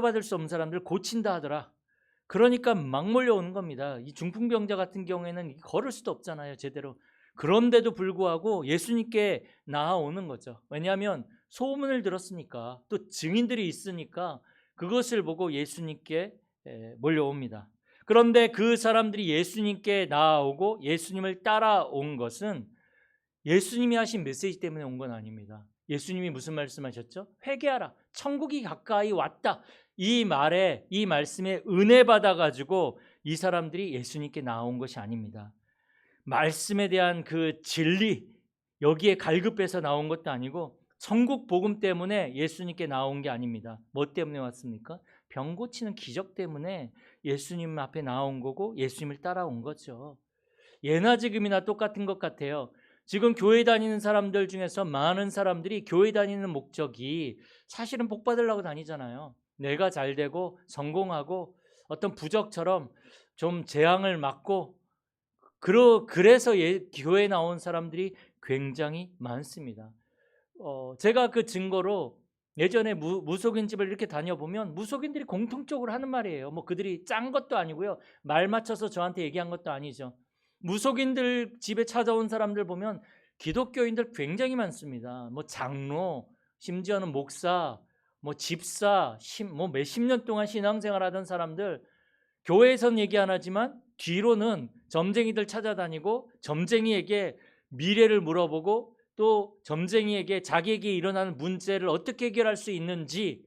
받을 수 없는 사람들 고친다 하더라. 그러니까 막 몰려오는 겁니다. 이 중풍병자 같은 경우에는 걸을 수도 없잖아요, 제대로. 그런데도 불구하고 예수님께 나아오는 거죠. 왜냐하면 소문을 들었으니까 또 증인들이 있으니까 그것을 보고 예수님께 에, 몰려옵니다. 그런데 그 사람들이 예수님께 나아오고 예수님을 따라온 것은 예수님이 하신 메시지 때문에 온 건 아닙니다. 예수님이 무슨 말씀하셨죠? 회개하라. 천국이 가까이 왔다. 이 말에 이 말씀에 은혜 받아 가지고 이 사람들이 예수님께 나온 것이 아닙니다. 말씀에 대한 그 진리 여기에 갈급해서 나온 것도 아니고 천국 복음 때문에 예수님께 나온 게 아닙니다. 뭐 때문에 왔습니까? 병 고치는 기적 때문에 예수님 앞에 나온 거고 예수님을 따라온 거죠. 예나 지금이나 똑같은 것 같아요. 지금 교회 다니는 사람들 중에서 많은 사람들이 교회 다니는 목적이 사실은 복 받으려고 다니잖아요. 내가 잘 되고 성공하고 어떤 부적처럼 좀 재앙을 맞고 그러, 그래서 예, 교회 나온 사람들이 굉장히 많습니다. 어, 제가 그 증거로 예전에 무, 무속인 집을 이렇게 다녀보면 무속인들이 공통적으로 하는 말이에요. 뭐 그들이 짠 것도 아니고요. 말 맞춰서 저한테 얘기한 것도 아니죠. 무속인들 집에 찾아온 사람들 보면 기독교인들 굉장히 많습니다. 뭐 장로, 심지어는 목사, 뭐 집사, 뭐 몇십 년 동안 신앙생활하던 사람들 교회에선 얘기 안 하지만 뒤로는 점쟁이들 찾아다니고 점쟁이에게 미래를 물어보고 또 점쟁이에게 자기에게 일어나는 문제를 어떻게 해결할 수 있는지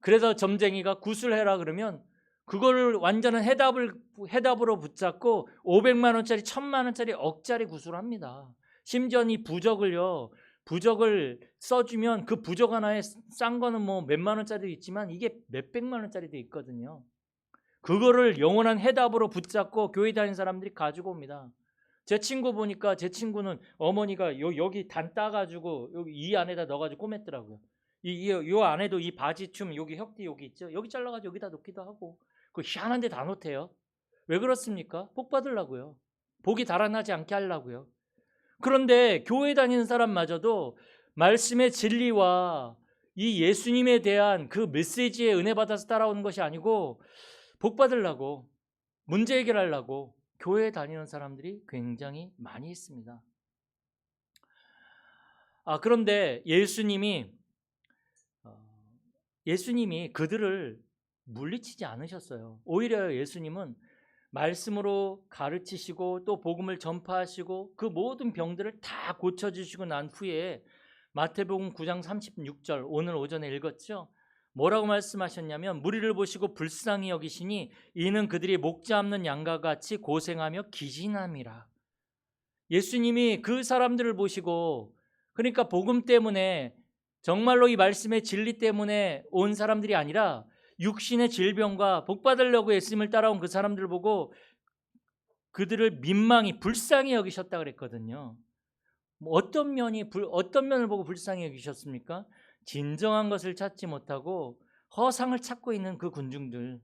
그래서 점쟁이가 구슬해라 그러면 그거를 완전한 해답을 해답으로 붙잡고 500만 원짜리 1000만 원짜리 억짜리 구슬을 합니다. 심지어 이 부적을요. 부적을 써주면 그 부적 하나에 싼 거는 뭐 몇만 원짜리도 있지만 이게 몇백만 원짜리도 있거든요. 그거를 영원한 해답으로 붙잡고 교회 다니는 사람들이 가지고 옵니다. 제 친구 보니까 제 친구는 어머니가 요, 여기 단 따가지고 여기 이 안에다 넣어가지고 꼬맸더라고요. 이, 이, 요 안에도 이 바지춤 여기 혁띠 여기 있죠. 여기 잘라가지고 여기다 놓기도 하고 그 희한한 데 다 놓대요. 왜 그렇습니까? 복 받으려고요. 복이 달아나지 않게 하려고요. 그런데 교회 다니는 사람마저도 말씀의 진리와 이 예수님에 대한 그 메시지에 은혜 받아서 따라오는 것이 아니고 복 받으려고 문제 해결하려고 교회 다니는 사람들이 굉장히 많이 있습니다. 아 그런데 예수님이 어, 예수님이 그들을 물리치지 않으셨어요. 오히려 예수님은 말씀으로 가르치시고 또 복음을 전파하시고 그 모든 병들을 다 고쳐주시고 난 후에 마태복음 9장 36절 오늘 오전에 읽었죠. 뭐라고 말씀하셨냐면 무리를 보시고 불쌍히 여기시니 이는 그들이 목자 없는 양과 같이 고생하며 기진함이라. 예수님이 그 사람들을 보시고 그러니까 복음 때문에 정말로 이 말씀의 진리 때문에 온 사람들이 아니라 육신의 질병과 복 받으려고 예수님을 따라온 그 사람들 보고 그들을 민망히 불쌍히 여기셨다 그랬거든요. 뭐 어떤 면이 어떤 면을 보고 불쌍히 여기셨습니까? 진정한 것을 찾지 못하고 허상을 찾고 있는 그 군중들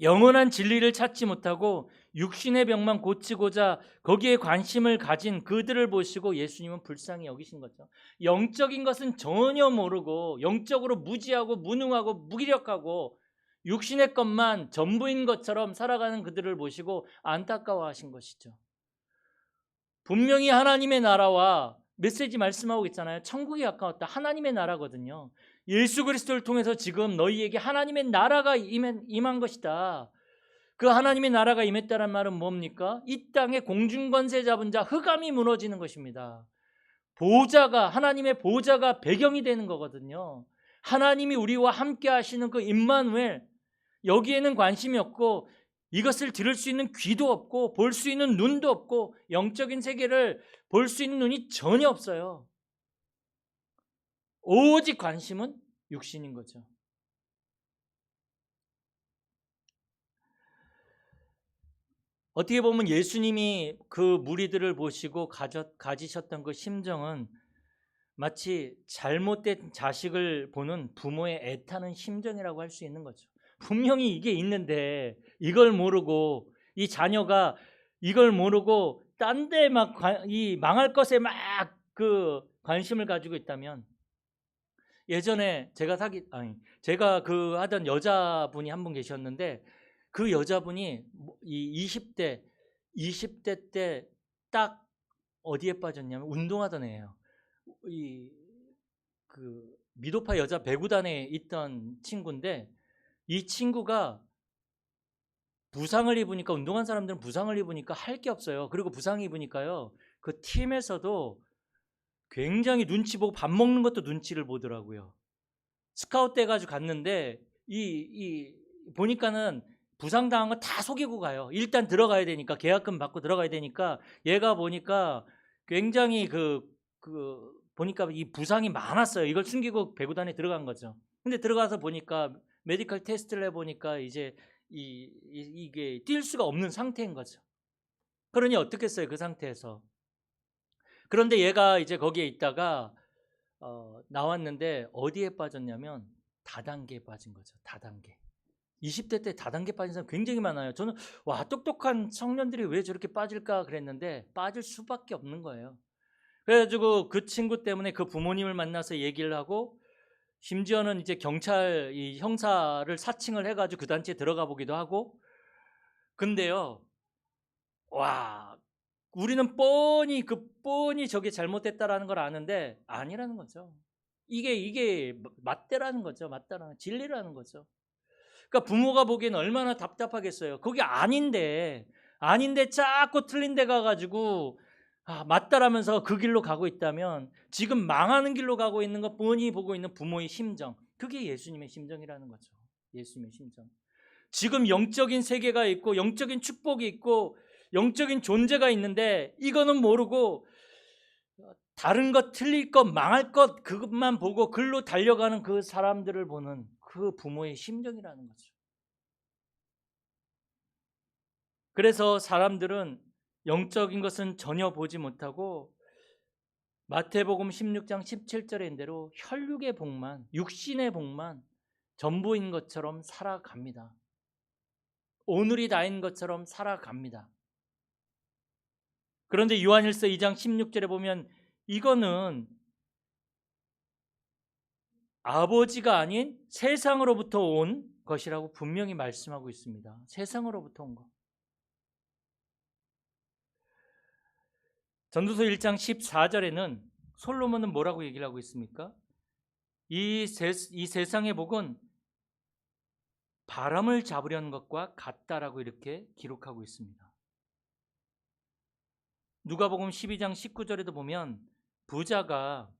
영원한 진리를 찾지 못하고 육신의 병만 고치고자 거기에 관심을 가진 그들을 보시고 예수님은 불쌍히 여기신 거죠. 영적인 것은 전혀 모르고 영적으로 무지하고 무능하고 무기력하고 육신의 것만 전부인 것처럼 살아가는 그들을 보시고 안타까워하신 것이죠. 분명히 하나님의 나라와 메시지 말씀하고 있잖아요. 천국이 가까웠다. 하나님의 나라거든요. 예수 그리스도를 통해서 지금 너희에게 하나님의 나라가 임한 것이다. 그 하나님의 나라가 임했다는 말은 뭡니까? 이 땅에 공중권세 잡은 자 흑암이 무너지는 것입니다. 보좌가 하나님의 보좌가 배경이 되는 거거든요. 하나님이 우리와 함께 하시는 그 임마누엘 여기에는 관심이 없고 이것을 들을 수 있는 귀도 없고 볼 수 있는 눈도 없고 영적인 세계를 볼 수 있는 눈이 전혀 없어요. 오직 관심은 육신인 거죠. 어떻게 보면 예수님이 그 무리들을 보시고 가지셨던 그 심정은 마치 잘못된 자식을 보는 부모의 애타는 심정이라고 할 수 있는 거죠. 분명히 이게 있는데 이걸 모르고 이 자녀가 이걸 모르고 딴 데 막 이 망할 것에 막 그 관심을 가지고 있다면 예전에 제가 사귀 아니 제가 그 하던 여자분이 한 분 계셨는데 그 여자분이 뭐이 20대 20대 때 딱 어디에 빠졌냐면 운동하던 애예요. 이 그 미도파 여자 배구단에 있던 친구인데 이 친구가 부상을 입으니까 운동한 사람들은 부상을 입으니까 할 게 없어요. 그리고 부상 입으니까요. 그 팀에서도 굉장히 눈치 보고 밥 먹는 것도 눈치를 보더라고요. 스카우트 돼 가지고 갔는데 이, 이 보니까는 부상 당한 거다 속이고 가요. 일단 들어가야 되니까 계약금 받고 들어가야 되니까 얘가 보니까 굉장히 그, 그 보니까 이 부상이 많았어요. 이걸 숨기고 배구단에 들어간 거죠. 근데 들어가서 보니까 메디컬 테스트를 해 보니까 이제 이, 이, 이게 뛸 수가 없는 상태인 거죠. 그러니 어떻겠어요, 그 상태에서. 그런데 얘가 이제 거기에 있다가 어, 나왔는데 어디에 빠졌냐면 다단계에 빠진 거죠. 다단계. 20대 때 다단계 빠진 사람 굉장히 많아요. 저는 와 똑똑한 청년들이 왜 저렇게 빠질까 그랬는데 빠질 수밖에 없는 거예요. 그래가지고 그 친구 때문에 그 부모님을 만나서 얘기를 하고 심지어는 이제 경찰 이 형사를 사칭을 해가지고 그 단체에 들어가 보기도 하고 근데요 와 우리는 뻔히 그 뻔히 저게 잘못됐다라는 걸 아는데 아니라는 거죠 이게 이게 맞대라는 거죠 맞다라는 진리라는 거죠 그러니까 부모가 보기엔 얼마나 답답하겠어요. 그게 아닌데 아닌데 자꾸 틀린 데 가가지고 아, 맞다라면서 그 길로 가고 있다면 지금 망하는 길로 가고 있는 거 뻔히 보고 있는 부모의 심정 그게 예수님의 심정이라는 거죠. 예수님의 심정. 지금 영적인 세계가 있고 영적인 축복이 있고 영적인 존재가 있는데 이거는 모르고 다른 것 틀릴 것 망할 것 그것만 보고 글로 달려가는 그 사람들을 보는 그 부모의 심정이라는 거죠 그래서 사람들은 영적인 것은 전혀 보지 못하고 마태복음 16장 17절인 대로 혈육의 복만, 육신의 복만 전부인 것처럼 살아갑니다. 오늘이 다인 것처럼 살아갑니다. 그런데 요한일서 2장 16절에 보면 이거는 아버지가 아닌 세상으로부터 온 것이라고 분명히 말씀하고 있습니다. 세상으로부터 온 것. 전도서 1장 14절에는 솔로몬은 뭐라고 얘기를 하고 있습니까? 이, 세, 이 세상의 복은 바람을 잡으려는 것과 같다라고 이렇게 기록하고 있습니다. 누가복음 12장 19절에도 보면 부자가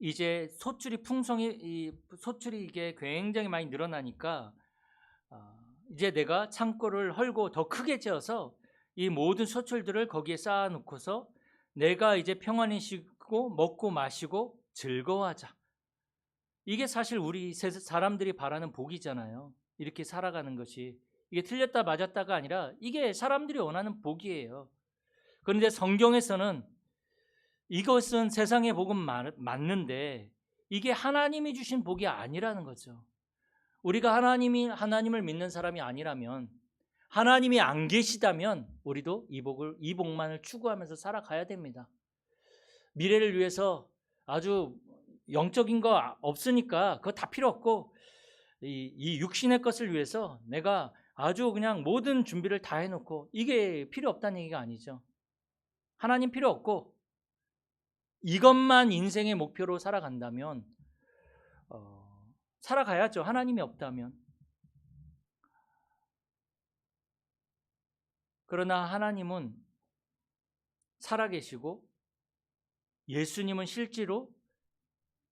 이제 소출이 풍성이 소출이 이게 굉장히 많이 늘어나니까 어, 이제 내가 창고를 헐고 더 크게 지어서 이 모든 소출들을 거기에 쌓아놓고서 내가 이제 평안히 쉬고 먹고 마시고 즐거워하자. 이게 사실 우리 사람들이 바라는 복이잖아요. 이렇게 살아가는 것이. 이게 틀렸다 맞았다가 아니라 이게 사람들이 원하는 복이에요. 그런데 성경에서는 이것은 세상의 복은 맞는데 이게 하나님이 주신 복이 아니라는 거죠. 우리가 하나님이 하나님을 믿는 사람이 아니라면 하나님이 안 계시다면 우리도 이 복을 이 복만을 추구하면서 살아가야 됩니다. 미래를 위해서 아주 영적인 거 없으니까 그거 다 필요 없고 이, 이 육신의 것을 위해서 내가 아주 그냥 모든 준비를 다 해놓고 이게 필요 없다는 얘기가 아니죠. 하나님 필요 없고 이것만 인생의 목표로 살아간다면 어, 살아가야죠. 하나님이 없다면. 그러나 하나님은 살아계시고 예수님은 실제로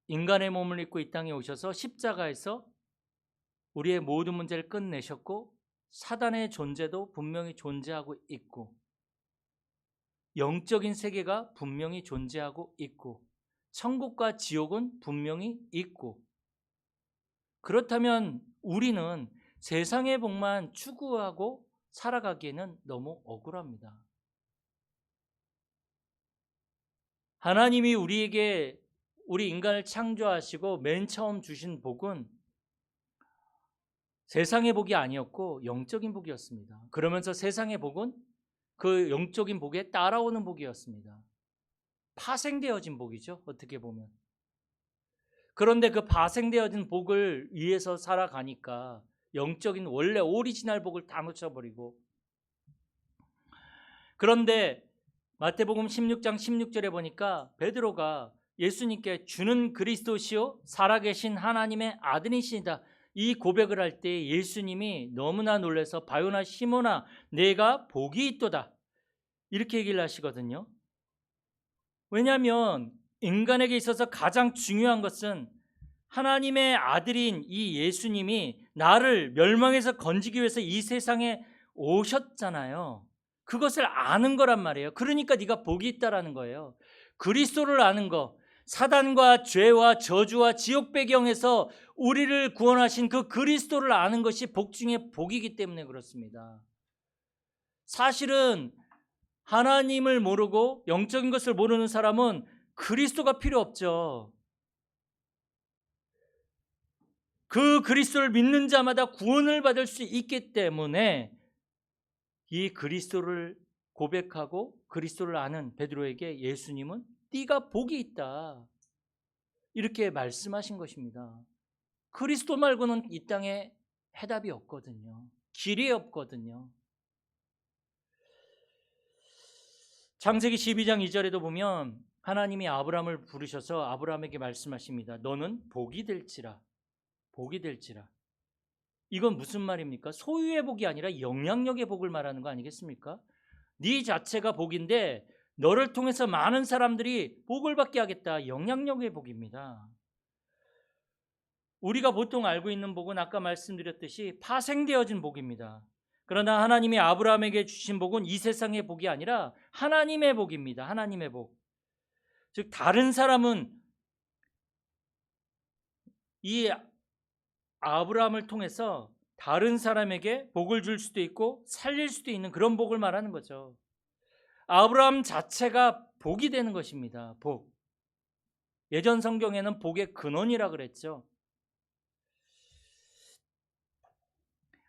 인간의 몸을 입고 이 땅에 오셔서 십자가에서 우리의 모든 문제를 끝내셨고 사단의 존재도 분명히 존재하고 있고 영적인 세계가 분명히 존재하고 있고 천국과 지옥은 분명히 있고 그렇다면 우리는 세상의 복만 추구하고 살아가기에는 너무 억울합니다. 하나님이 우리에게 우리 인간을 창조하시고 맨 처음 주신 복은 세상의 복이 아니었고 영적인 복이었습니다. 그러면서 세상의 복은 그 영적인 복에 따라오는 복이었습니다. 파생되어진 복이죠. 어떻게 보면. 그런데 그 파생되어진 복을 위해서 살아가니까 영적인 원래 오리지널 복을 다 놓쳐버리고 그런데 마태복음 16장 16절에 보니까 베드로가 예수님께 주는 그리스도시요 살아계신 하나님의 아들이시다. 이 고백을 할 때 예수님이 너무나 놀라서 바요나 시모나 내가 복이 있도다. 이렇게 얘기를 하시거든요. 왜냐하면 인간에게 있어서 가장 중요한 것은 하나님의 아들인 이 예수님이 나를 멸망에서 건지기 위해서 이 세상에 오셨잖아요. 그것을 아는 거란 말이에요. 그러니까 네가 복이 있다라는 거예요. 그리스도를 아는 거, 사단과 죄와 저주와 지옥 배경에서 우리를 구원하신 그 그리스도를 아는 것이 복 중에 복이기 때문에 그렇습니다. 사실은 하나님을 모르고 영적인 것을 모르는 사람은 그리스도가 필요 없죠. 그 그리스도를 믿는 자마다 구원을 받을 수 있기 때문에 이 그리스도를 고백하고 그리스도를 아는 베드로에게 예수님은 네가 복이 있다. 이렇게 말씀하신 것입니다. 그리스도 말고는 이 땅에 해답이 없거든요. 길이 없거든요. 창세기 12장 2절에도 보면 하나님이 아브라함을 부르셔서 아브라함에게 말씀하십니다. 너는 복이 될지라. 복이 될지라. 이건 무슨 말입니까? 소유의 복이 아니라 영향력의 복을 말하는 거 아니겠습니까? 네 자체가 복인데 너를 통해서 많은 사람들이 복을 받게 하겠다. 영향력의 복입니다. 우리가 보통 알고 있는 복은 아까 말씀드렸듯이 파생되어진 복입니다. 그러나 하나님이 아브라함에게 주신 복은 이 세상의 복이 아니라 하나님의 복입니다. 하나님의 복. 즉 다른 사람은 이 아브라함을 통해서 다른 사람에게 복을 줄 수도 있고 살릴 수도 있는 그런 복을 말하는 거죠. 아브라함 자체가 복이 되는 것입니다. 복. 예전 성경에는 복의 근원이라 그랬죠.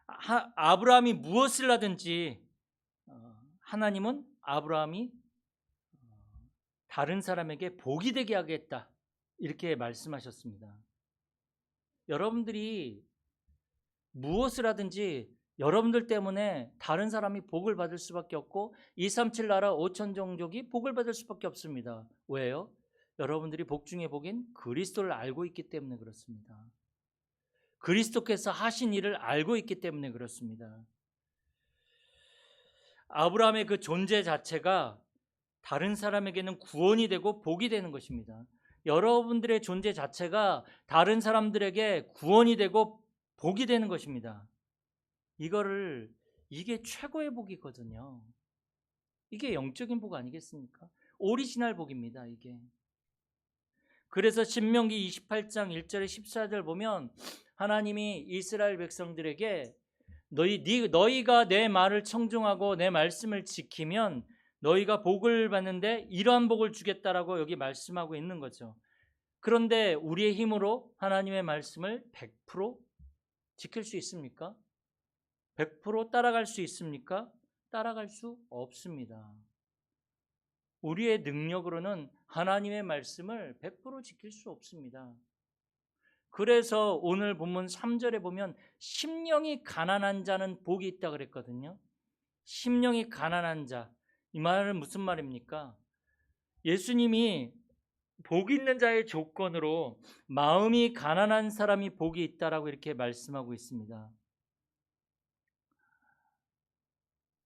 하, 아브라함이 무엇을 하든지 어, 하나님은 아브라함이 어, 다른 사람에게 복이 되게 하겠다. 이렇게 말씀하셨습니다. 여러분들이 무엇을 하든지 여러분들 때문에 다른 사람이 복을 받을 수밖에 없고 237 나라 5천 종족이 복을 받을 수밖에 없습니다. 왜요? 여러분들이 복 중에 복인 그리스도를 알고 있기 때문에 그렇습니다. 그리스도께서 하신 일을 알고 있기 때문에 그렇습니다. 아브라함의 그 존재 자체가 다른 사람에게는 구원이 되고 복이 되는 것입니다. 여러분들의 존재 자체가 다른 사람들에게 구원이 되고 복이 되는 것입니다. 이거를 이게 최고의 복이거든요. 이게 영적인 복 아니겠습니까? 오리지널 복입니다, 이게. 그래서 신명기 28장 1절에 14절 보면 하나님이 이스라엘 백성들에게 너희 너희가 내 말을 청중하고 내 말씀을 지키면 너희가 복을 받는데 이러한 복을 주겠다라고 여기 말씀하고 있는 거죠. 그런데 우리의 힘으로 하나님의 말씀을 100% 지킬 수 있습니까? 100% 따라갈 수 있습니까? 따라갈 수 없습니다. 우리의 능력으로는 하나님의 말씀을 100% 지킬 수 없습니다. 그래서 오늘 본문 3절에 보면 심령이 가난한 자는 복이 있다 그랬거든요. 심령이 가난한 자. 이 말은 무슨 말입니까? 예수님이 복 있는 자의 조건으로 마음이 가난한 사람이 복이 있다라고 이렇게 말씀하고 있습니다.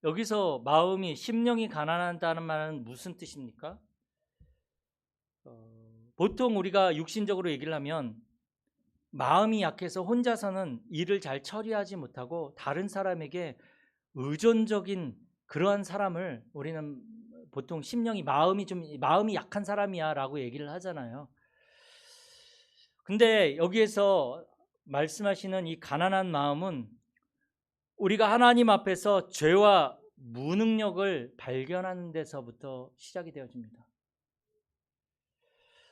여기서 마음이 심령이 가난하다는 말은 무슨 뜻입니까? 어, 보통 우리가 육신적으로 얘기를 하면 마음이 약해서 혼자서는 일을 잘 처리하지 못하고 다른 사람에게 의존적인 그러한 사람을 우리는 보통 심령이 마음이 좀 마음이 약한 사람이야라고 얘기를 하잖아요. 근데 여기에서 말씀하시는 이 가난한 마음은 우리가 하나님 앞에서 죄와 무능력을 발견하는 데서부터 시작이 되어집니다.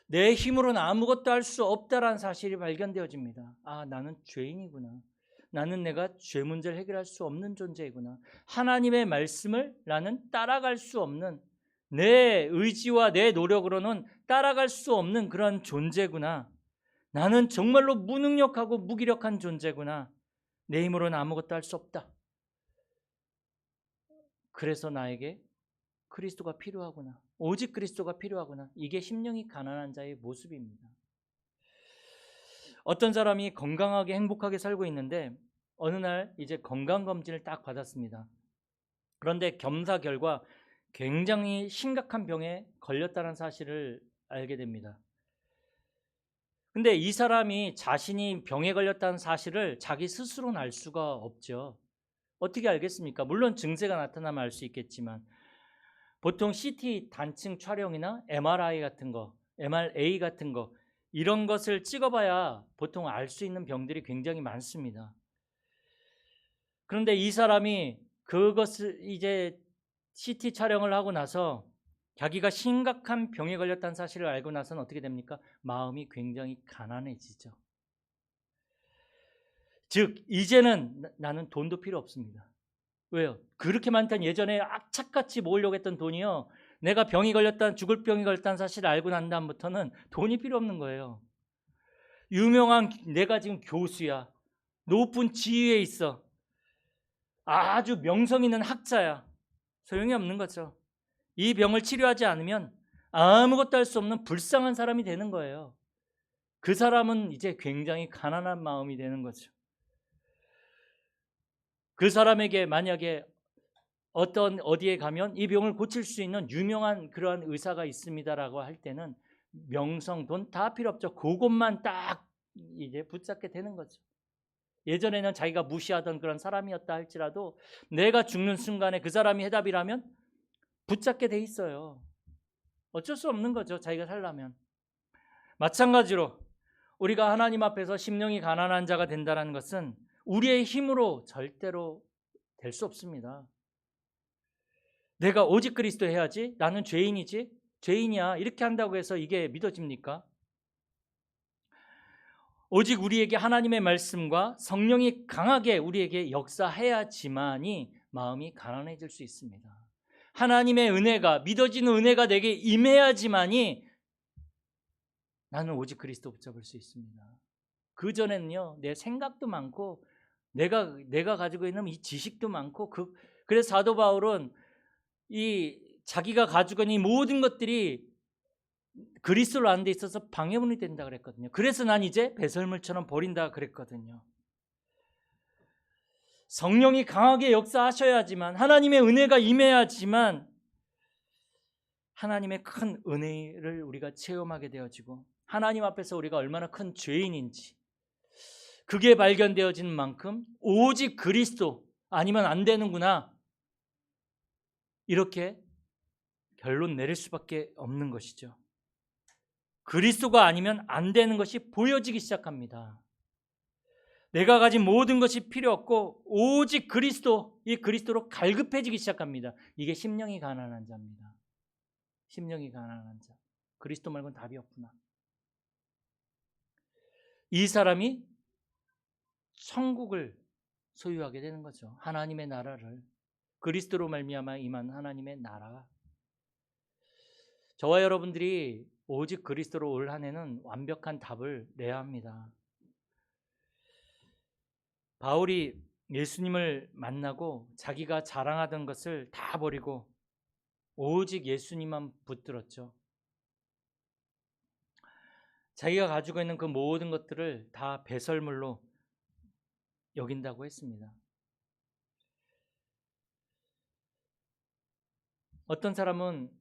내 힘으로는 아무것도 할 수 없다라는 사실이 발견되어집니다. 아, 나는 죄인이구나. 나는 내가 죄 문제를 해결할 수 없는 존재이구나. 하나님의 말씀을 나는 따라갈 수 없는 내 의지와 내 노력으로는 따라갈 수 없는 그런 존재구나. 나는 정말로 무능력하고 무기력한 존재구나. 내 힘으로는 아무것도 할 수 없다. 그래서 나에게 그리스도가 필요하구나. 오직 그리스도가 필요하구나. 이게 심령이 가난한 자의 모습입니다. 어떤 사람이 건강하게 행복하게 살고 있는데 어느 날 이제 건강 검진을 딱 받았습니다. 그런데 겸사 결과 굉장히 심각한 병에 걸렸다는 사실을 알게 됩니다. 근데 이 사람이 자신이 병에 걸렸다는 사실을 자기 스스로는 알 수가 없죠. 어떻게 알겠습니까? 물론 증세가 나타나면 알 수 있겠지만 보통 CT 단층 촬영이나 MRI 같은 거, MRA 같은 거 이런 것을 찍어봐야 보통 알 수 있는 병들이 굉장히 많습니다. 그런데 이 사람이 그것을 이제 CT 촬영을 하고 나서 자기가 심각한 병에 걸렸다는 사실을 알고 나서는 어떻게 됩니까? 마음이 굉장히 가난해지죠. 즉 이제는 나- 나는 돈도 필요 없습니다. 왜요? 그렇게 많던 예전에 악착같이 모으려고 했던 돈이요. 내가 병이 걸렸다는 죽을 병이 걸렸다는 사실을 알고 난 다음부터는 돈이 필요 없는 거예요. 유명한 내가 지금 교수야. 높은 지위에 있어. 아주 명성 있는 학자야. 소용이 없는 거죠. 이 병을 치료하지 않으면 아무것도 할 수 없는 불쌍한 사람이 되는 거예요. 그 사람은 이제 굉장히 가난한 마음이 되는 거죠. 그 사람에게 만약에 어떤 어디에 가면 이 병을 고칠 수 있는 유명한 그러한 의사가 있습니다라고 할 때는 명성 돈 다 필요 없죠. 그것만 딱 이제 붙잡게 되는 거죠. 예전에는 자기가 무시하던 그런 사람이었다 할지라도 내가 죽는 순간에 그 사람이 해답이라면 붙잡게 돼 있어요. 어쩔 수 없는 거죠. 자기가 살려면. 마찬가지로 우리가 하나님 앞에서 심령이 가난한 자가 된다는 것은 우리의 힘으로 절대로 될 수 없습니다. 내가 오직 그리스도 해야지. 나는 죄인이지. 죄인이야. 이렇게 한다고 해서 이게 믿어집니까? 오직 우리에게 하나님의 말씀과 성령이 강하게 우리에게 역사해야지만이 마음이 가난해질 수 있습니다. 하나님의 은혜가 믿어지는 은혜가 내게 임해야지만이 나는 오직 그리스도 붙잡을 수 있습니다. 그 전에는요 내 생각도 많고 내가 내가 가지고 있는 이 지식도 많고 그 그래서 사도 바울은 이 자기가 가지고 있는 이 모든 것들이 그리스도로 아는 데 있어서 방해문이 된다 그랬거든요. 그래서 난 이제 배설물처럼 버린다 그랬거든요. 성령이 강하게 역사하셔야지만 하나님의 은혜가 임해야지만 하나님의 큰 은혜를 우리가 체험하게 되어지고 하나님 앞에서 우리가 얼마나 큰 죄인인지 그게 발견되어지는 만큼 오직 그리스도 아니면 안 되는구나 이렇게 결론 내릴 수밖에 없는 것이죠. 그리스도가 아니면 안 되는 것이 보여지기 시작합니다. 내가 가진 모든 것이 필요 없고 오직 그리스도 이 그리스도로 갈급해지기 시작합니다. 이게 심령이 가난한 자입니다. 심령이 가난한 자. 그리스도 말고는 답이 없구나. 이 사람이 천국을 소유하게 되는 거죠. 하나님의 나라를 그리스도로 말미암아 임한 하나님의 나라. 저와 여러분들이 오직 그리스도로 올 한해는 완벽한 답을 내야 합니다. 바울이 예수님을 만나고 자기가 자랑하던 것을 다 버리고 오직 예수님만 붙들었죠. 자기가 가지고 있는 그 모든 것들을 다 배설물로 여긴다고 했습니다. 어떤 사람은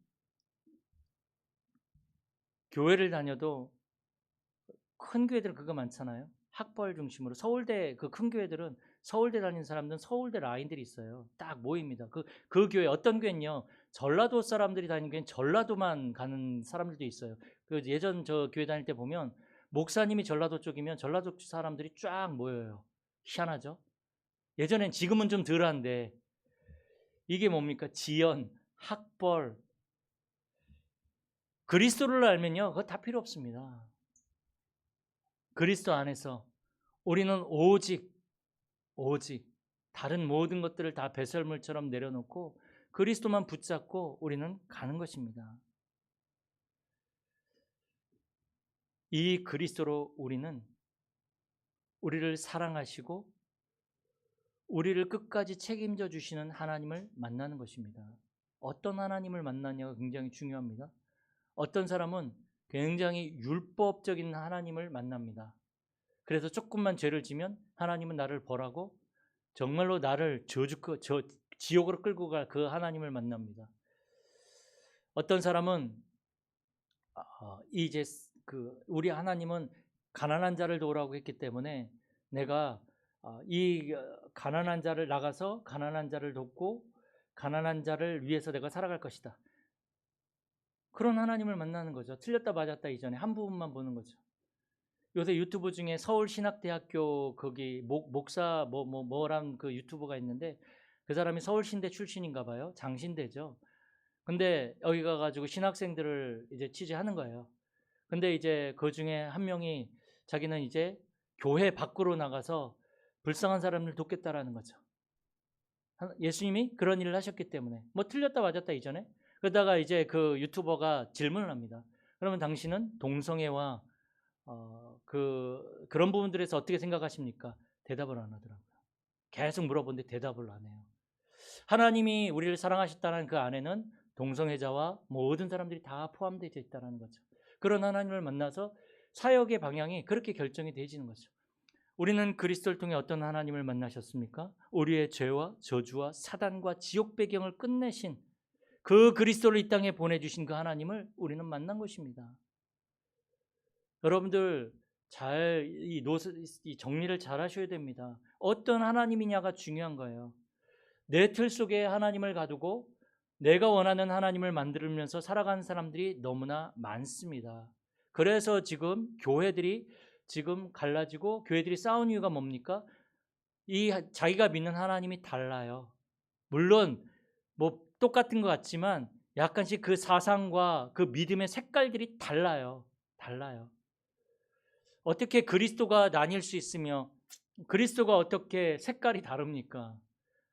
교회를 다녀도 큰 교회들 그거 많잖아요. 학벌 중심으로 서울대 그 큰 교회들은 서울대 다니는 사람들은 서울대 라인들이 있어요. 딱 모입니다. 그, 그 교회 어떤 교회는요. 전라도 사람들이 다니는 교회는 전라도만 가는 사람들도 있어요. 그 예전 저 교회 다닐 때 보면 목사님이 전라도 쪽이면 전라도 사람들이 쫙 모여요. 희한하죠? 예전엔 지금은 좀 덜한데 이게 뭡니까? 지연, 학벌, 그리스도를 알면요, 그거 다 필요 없습니다. 그리스도 안에서 우리는 오직, 오직 다른 모든 것들을 다 배설물처럼 내려놓고 그리스도만 붙잡고 우리는 가는 것입니다. 이 그리스도로 우리는 우리를 사랑하시고 우리를 끝까지 책임져 주시는 하나님을 만나는 것입니다. 어떤 하나님을 만나냐가 굉장히 중요합니다. 어떤 사람은 굉장히 율법적인 하나님을 만납니다. 그래서 조금만 죄를 지면 하나님은 나를 벌하고 정말로 나를 저주 저 지옥으로 끌고 갈 그 하나님을 만납니다. 어떤 사람은 아, 이제 그 우리 하나님은 가난한 자를 도우라고 했기 때문에 내가 아, 이 가난한 자를 나가서 가난한 자를 돕고 가난한 자를 위해서 내가 살아갈 것이다. 그런 하나님을 만나는 거죠. 틀렸다 맞았다 이전에 한 부분만 보는 거죠. 요새 유튜브 중에 서울신학대학교 거기 목, 목사 뭐, 뭐 뭐란 그 유튜브가 있는데 그 사람이 서울신대 출신인가 봐요. 장신대죠. 근데 여기 가가지고 신학생들을 이제 취재하는 거예요. 근데 이제 그 중에 한 명이 자기는 이제 교회 밖으로 나가서 불쌍한 사람을 돕겠다라는 거죠. 예수님이 그런 일을 하셨기 때문에 뭐 틀렸다 맞았다 이전에 그러다가 이제 그 유튜버가 질문을 합니다. 그러면 당신은 동성애와 어, 그 그런 부분들에서 어떻게 생각하십니까? 대답을 안 하더라고요. 계속 물어보는데 대답을 안 해요. 하나님이 우리를 사랑하셨다는 그 안에는 동성애자와 모든 사람들이 다 포함되어 있다는 거죠. 그런 하나님을 만나서 사역의 방향이 그렇게 결정이 되어지는 거죠. 우리는 그리스도를 통해 어떤 하나님을 만나셨습니까? 우리의 죄와 저주와 사단과 지옥 배경을 끝내신 그 그리스도를 이 땅에 보내주신 그 하나님을 우리는 만난 것입니다. 여러분들 잘이 이 정리를 잘 하셔야 됩니다. 어떤 하나님이냐가 중요한 거예요. 내 틀 속에 하나님을 가두고 내가 원하는 하나님을 만들면서 살아가는 사람들이 너무나 많습니다. 그래서 지금 교회들이 지금 갈라지고 교회들이 싸운 이유가 뭡니까? 이 자기가 믿는 하나님이 달라요. 물론 뭐 똑같은 것 같지만 약간씩 그 사상과 그 믿음의 색깔들이 달라요. 달라요. 어떻게 그리스도가 나뉠 수 있으며 그리스도가 어떻게 색깔이 다릅니까?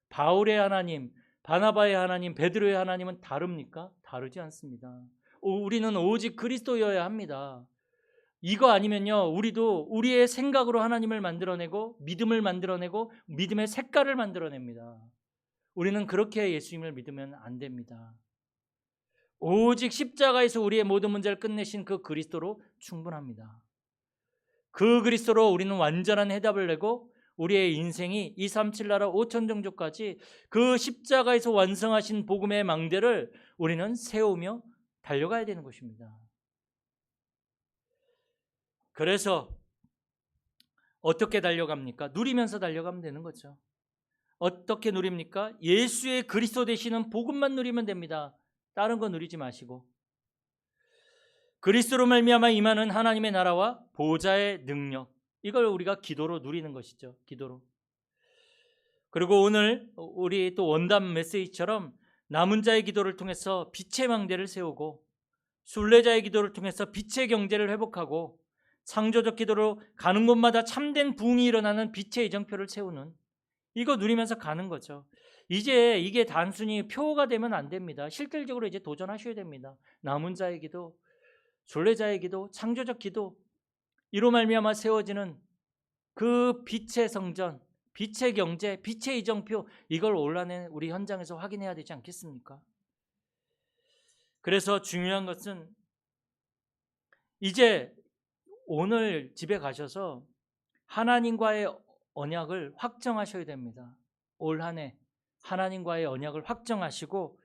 바울의 하나님, 바나바의 하나님, 베드로의 하나님은 다릅니까? 다르지 않습니다. 우리는 오직 그리스도여야 합니다. 이거 아니면요, 우리도 우리의 생각으로 하나님을 만들어내고 믿음을 만들어내고 믿음의 색깔을 만들어냅니다. 우리는 그렇게 예수님을 믿으면 안 됩니다. 오직 십자가에서 우리의 모든 문제를 끝내신 그 그리스도로 충분합니다. 그 그리스도로 우리는 완전한 해답을 내고 우리의 인생이 237 나라 5천 종족까지 그 십자가에서 완성하신 복음의 망대를 우리는 세우며 달려가야 되는 것입니다. 그래서 어떻게 달려갑니까? 누리면서 달려가면 되는 거죠. 어떻게 누립니까? 예수의 그리스도 되시는 복음만 누리면 됩니다. 다른 거 누리지 마시고 그리스도로 말미암아 임하는 하나님의 나라와 보좌의 능력 이걸 우리가 기도로 누리는 것이죠. 기도로. 그리고 오늘 우리 또 원담 메시지처럼 남은 자의 기도를 통해서 빛의 망대를 세우고 순례자의 기도를 통해서 빛의 경제를 회복하고 창조적 기도로 가는 곳마다 참된 부흥이 일어나는 빛의 이정표를 세우는 이거 누리면서 가는 거죠. 이제 이게 단순히 표가 되면 안 됩니다. 실질적으로 이제 도전하셔야 됩니다. 남은 자의 기도, 순례자의 기도, 창조적 기도 이로 말미암아 세워지는 그 빛의 성전, 빛의 경제, 빛의 이정표 이걸 온라인 우리 현장에서 확인해야 되지 않겠습니까? 그래서 중요한 것은 이제 오늘 집에 가셔서 하나님과의 언약을 확정하셔야 됩니다. 올 한 해 하나님과의 언약을 확정하시고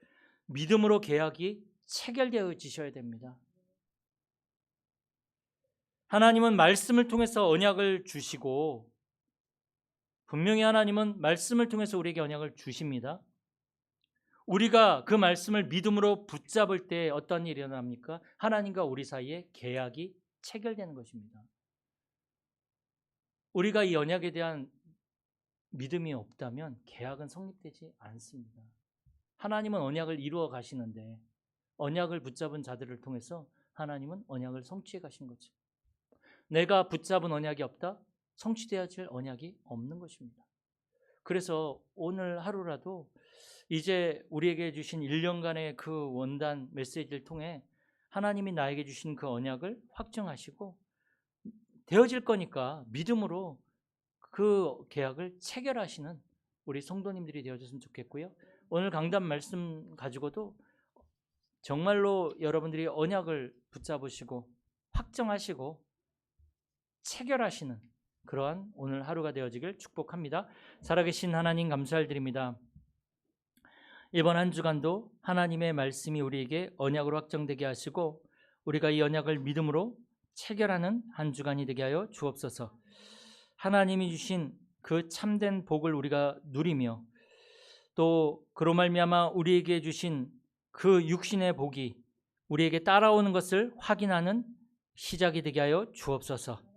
믿음으로 계약이 체결되어지셔야 됩니다. 하나님은 말씀을 통해서 언약을 주시고 분명히 하나님은 말씀을 통해서 우리에게 언약을 주십니다. 우리가 그 말씀을 믿음으로 붙잡을 때 어떤 일이 일어납니까? 하나님과 우리 사이에 계약이 체결되는 것입니다. 우리가 이 언약에 대한 믿음이 없다면 계약은 성립되지 않습니다. 하나님은 언약을 이루어 가시는데 언약을 붙잡은 자들을 통해서 하나님은 언약을 성취해 가신 거죠. 내가 붙잡은 언약이 없다? 성취되어질 언약이 없는 것입니다. 그래서 오늘 하루라도 이제 우리에게 주신 1년간의 그 원단 메시지를 통해 하나님이 나에게 주신 그 언약을 확정하시고 되어질 거니까 믿음으로 그 계약을 체결하시는 우리 성도님들이 되어줬으면 좋겠고요. 오늘 강단 말씀 가지고도 정말로 여러분들이 언약을 붙잡으시고 확정하시고 체결하시는 그러한 오늘 하루가 되어지길 축복합니다. 살아계신 하나님 감사드립니다. 이번 한 주간도 하나님의 말씀이 우리에게 언약으로 확정되게 하시고 우리가 이 언약을 믿음으로 체결하는 한 주간이 되게 하여 주옵소서. 하나님이 주신 그 참된 복을 우리가 누리며 또 그로 말미암아 우리에게 주신 그 육신의 복이 우리에게 따라오는 것을 확인하는 시작이 되게 하여 주옵소서.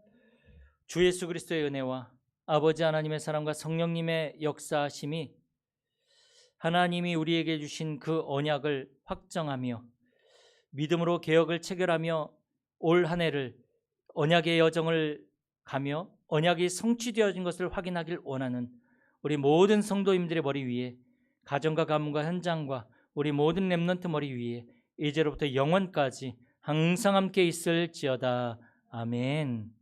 주 예수 그리스도의 은혜와 아버지 하나님의 사랑과 성령님의 역사하심이 하나님이 우리에게 주신 그 언약을 확정하며 믿음으로 개혁을 체결하며 올 한 해를 언약의 여정을 가며 언약이 성취되어진 것을 확인하길 원하는 우리 모든 성도님들의 머리 위에 가정과 가문과 현장과 우리 모든 렘넌트 머리 위에 이제로부터 영원까지 항상 함께 있을지어다 아멘.